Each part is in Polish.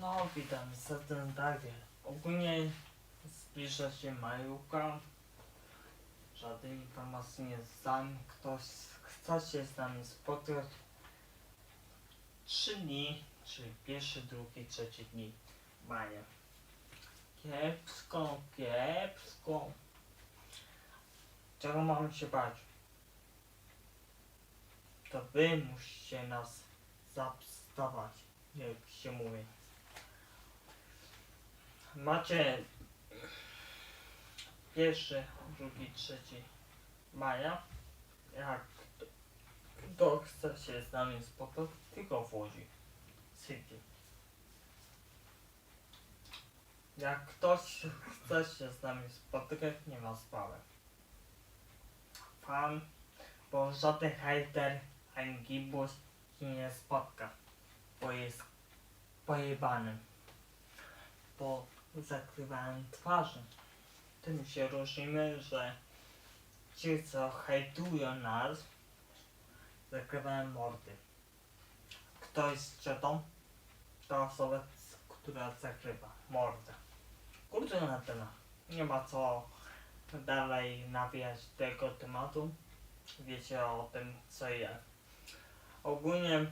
No, witam serdecznie Dawie. Ogólnie zbliża się majówka. Żadnej informacji nie znam. Ktoś chce się z nami spotkać. Trzy dni, czyli pierwszy, drugi, trzeci dni maja. Kiepsko, kiepsko. Czego mamy się bać? To wy musicie nas zapstawać, jak się mówi. Macie pierwszy, drugi, trzeci maja. Jak kto chce się z nami spotkać, tylko w Łodzi City. Jak ktoś chce się z nami spotkać, nie ma sprawy. Fan, bo żaden hejter ani gibus nie spotka, bo jest pojebanym. Bo zakrywałem twarzy. Tym się różnimy, że ci, co hejtują nas, zakrywają mordy. Kto jest ciotą? To osoba, która zakrywa mordę. Kurde na temat. Nie ma co dalej nawijać tego tematu. Wiecie o tym, co i jak. Ogólnie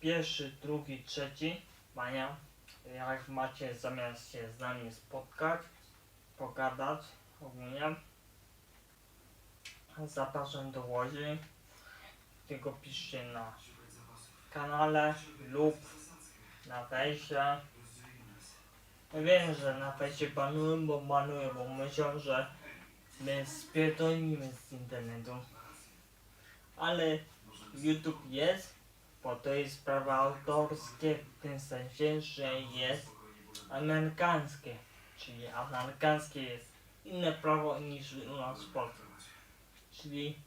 pierwszy, drugi, trzeci maja, jak macie zamiar się z nami spotkać, pogadać ogólnie, zapraszam do Łodzi. Tylko piszcie na kanale lub na fejsie. Wiem, że na fejsie banują, bo banują, bo myślą, że my spierdolimy z internetu. Ale YouTube jest, bo to jest prawa autorskie w tym sensie, że jest amerykańskie. Czyli amerykańskie jest inne prawo niż u nas w Polsce. Czyli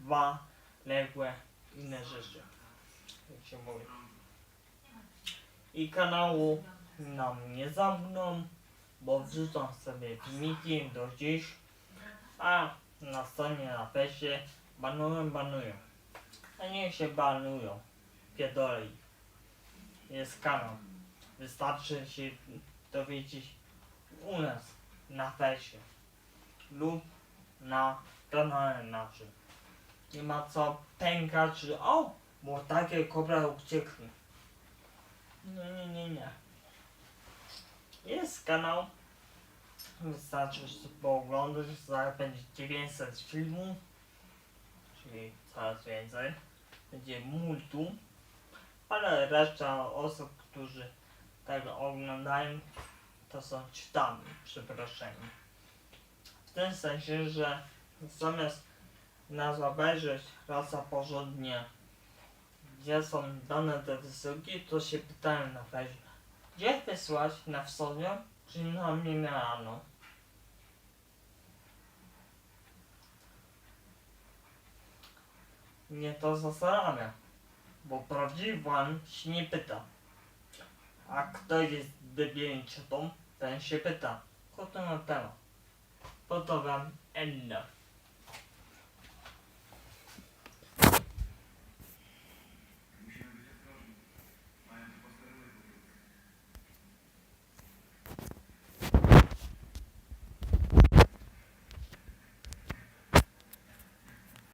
dwa ległe inne rzeczy. Jak się mówi. I kanału nam nie zamkną, bo wrzucam sobie filmiki do dziś, a na stronie na fejsie banują, banują. A niech się banują. Pierdolej. Jest kanał. Wystarczy się dowiedzieć u nas na fejsie lub na kanale naszym. Nie ma co pękać, że o, bo takie kobra uciekły. Nie, nie, nie, nie. Jest kanał. Wystarczy sobie pooglądać, zaraz będzie 900 filmów, czyli coraz więcej. Będzie multum, ale reszta osób, którzy tego oglądają, to są czytami, przeproszeni. W tym sensie, że zamiast nas obejrzeć raz porządnie, gdzie są dane te wysyłki, to się pytają na fejsie, gdzie wysłać na wschodzie, czy na Milano? Mnie to zastanawia, bo prawdziwy pan się nie pyta. A kto jest debilem ciotą, ten się pyta. Kto to na temat? Po to wam enough.